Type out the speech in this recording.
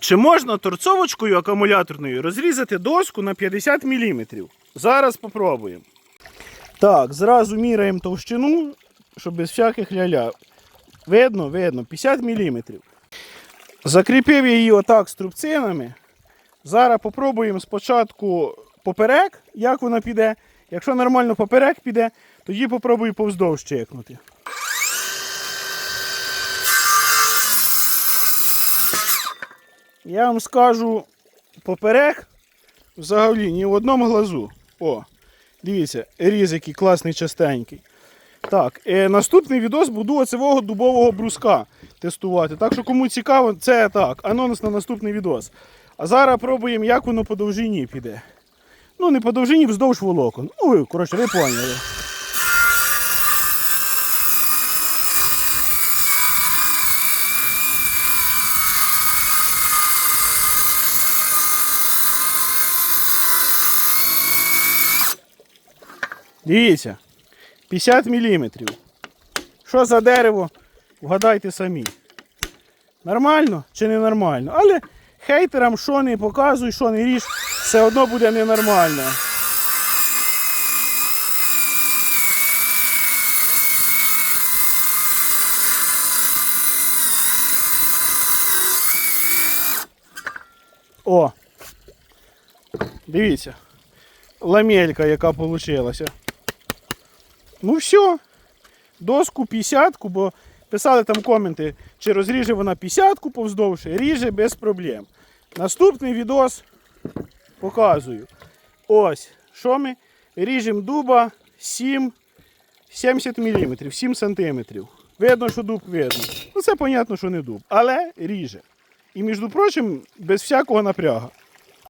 Чи можна торцовочкою акумуляторною розрізати доску на 50 мм? Зараз попробуємо. Так, зразу міряємо товщину, щоб без всяких ля-ля. Видно, видно, 50 мм. Закріпив її отак струбцинами. Зараз попробуємо спочатку поперек, як вона піде. Якщо нормально поперек піде, тоді попробую повздовж чекнути. Я вам скажу поперек взагалі ні в одному глазу. О, дивіться, різ який класний частенький. Так, е, наступний відос буду оцевого дубового бруска тестувати. Так що кому цікаво, це так, анонс на наступний відос. А зараз пробуємо, як воно по довжині піде. Ну, не по довжині, вздовж волокон. Ну, коротше, ви поняли. Дивіться, 50 мм. Що за дерево? Вгадайте самі. Нормально чи не нормально? Але хейтерам що не показуй, що не ріж, все одно буде ненормально. О! Дивіться. Ламелька, яка вийшла. Ну все. Доску 50, бо писали там коменти, чи розріже вона 50 повздовж, ріже без проблем. Наступний відос показую. Ось, що ми ріжемо дуба 7, 70 мм, 7 см. Видно, що дуб видно. Ну це понятно, що не дуб, але ріже. І між прочим, без всякого напрягу.